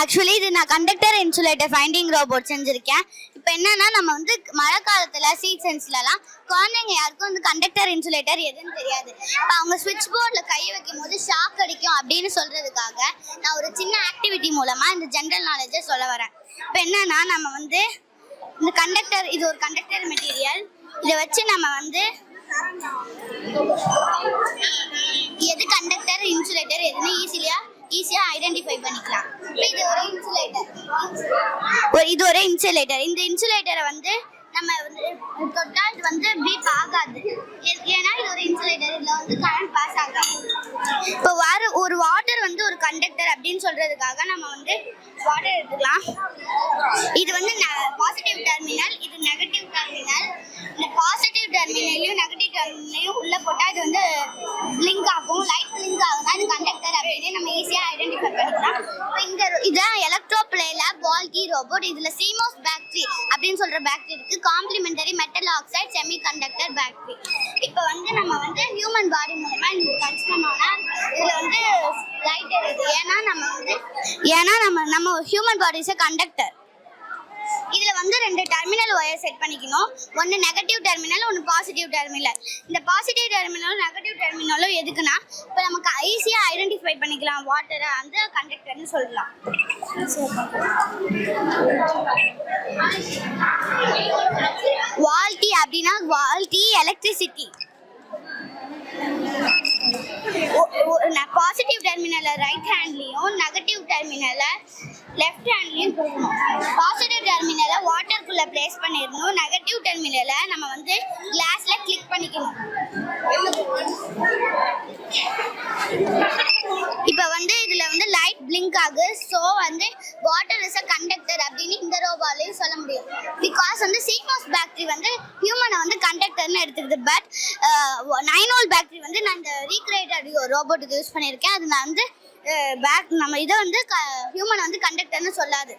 Actually இது நான் conductor insulator finding robot செஞ்சிருக்கேன். இப்போ என்னன்னா நம்ம வந்து மழை காலத்தில் சீசன்ஸ்லலாம் குழந்தைங்க யாருக்கும் வந்து கண்டக்டர் இன்சுலேட்டர் எதுன்னு தெரியாது. இப்போ அவங்க சுவிட்ச் போர்டில் கை வைக்கும் போது ஷாக் அடிக்கும் அப்படின்னு சொல்கிறதுக்காக நான் ஒரு சின்ன ஆக்டிவிட்டி மூலமாக இந்த ஜென்ரல் நாலேஜை சொல்ல வரேன். இப்போ என்னன்னா நம்ம வந்து இந்த கண்டக்டர் இது ஒரு கண்டக்டர் மெட்டீரியல் இதை வச்சு நம்ம வந்து எது கண்டக்டர் இன்சுலேட்டர் எதுன்னு ஈஸிலியா ஈஸியா ஐடென்டிஃபை பண்ணிக்கலாம் இது ஒரு இன்சுலேட்டர் இது ஒரு இன்சுலேட்டர் இந்த இன்சுலேட்டரை வந்து நம்ம வந்து தொட்டால் இது வந்து பீப் ஆகாது. ஏன்னா இது ஒரு இன்சுலேட்டர் இதில் வந்து கரண்ட் பாஸ் ஆகாது. இப்போ வார ஒரு வாட்டர் வந்து ஒரு கண்டக்டர் அப்படின்னு சொல்றதுக்காக நம்ம வந்து வாட்டர் எடுத்துக்கலாம். இது வந்து பாசிட்டிவ் டெர்மினல் இது நெகட்டிவ் டெர்மினல் இந்த பாசிட்டிவ் டெர்மினலையும் நெகட்டிவ் டெர்மினலையும் உள்ள போட்டால் இது வந்து லிங்க் இந்த இதான் எலக்ட்ரோ பிளேல பால்கி ரோபோட் இதுல சீமோஸ் பேட்டரி அப்படின்னு சொல்ற பேட்டரி இருக்கு. Complementary metal oxide semiconductor battery இப்போ வந்து நம்ம வந்து ஹியூமன் பாடி மூலமா இந்த டச் பண்ணோம்னா இதுல வந்து லைட் எரியுது ஏன்னா நம்ம வந்து ஏன்னா நம்ம நம்ம ஹியூமன் பாடி இஸ் கண்டக்டர் இதில் வந்து ரெண்டு டெர்மினல் ஒயர் செட் பண்ணிக்கணும். ஒன்று நெகட்டிவ் டெர்மினல் ஒன்று பாசிட்டிவ் டெர்மினல் இந்த பாசிட்டிவ் டெர்மினலும் நெகட்டிவ் டெர்மினலும் எதுக்குன்னா இப்போ நமக்கு ஈஸியாக ஐடென்டிஃபை பண்ணிக்கலாம். வாட்டரை அந்த கண்டக்டர்னு சொல்லலாம். வால்டி அப்படின்னா வால்டி எலக்ட்ரிசிட்டி பாசிட்டிவ் டெர்மினலை ரைட் ஹேண்ட்லேயும் நெகட்டிவ் டெர்மினலை லெஃப்ட் ஹேண்ட்லேயும் கொடுக்கணும் டெர்மினலில் ப்ளேஸ் பண்ணிடணும். நெகட்டிவ் டெர்மினலை நம்ம வந்து கிளாஸில் கிளிக் பண்ணிக்கணும். இப்போ வந்து இதில் வந்து லைட் பிளிங்க் ஆகுது ஸோ வந்து வாட்டர் இஸ் அ கண்டக்டர் அப்படின்னு இந்த ரோபாலையும் சொல்ல முடியும். பிகாஸ் வந்து சீமோஸ் பேக்டரி வந்து ஹியூமனை வந்து கண்டக்டர்னு எடுத்துக்குது. பட் நைன் ஓல் பேக்டரி வந்து நான் இந்த ரீக்ரியேட்டட் ரோபோட்டுக்கு யூஸ் பண்ணியிருக்கேன். அது நான் வந்து பேக் நம்ம இதை வந்து க ஹியூமனை வந்து கண்டக்டர்னு சொல்லாது.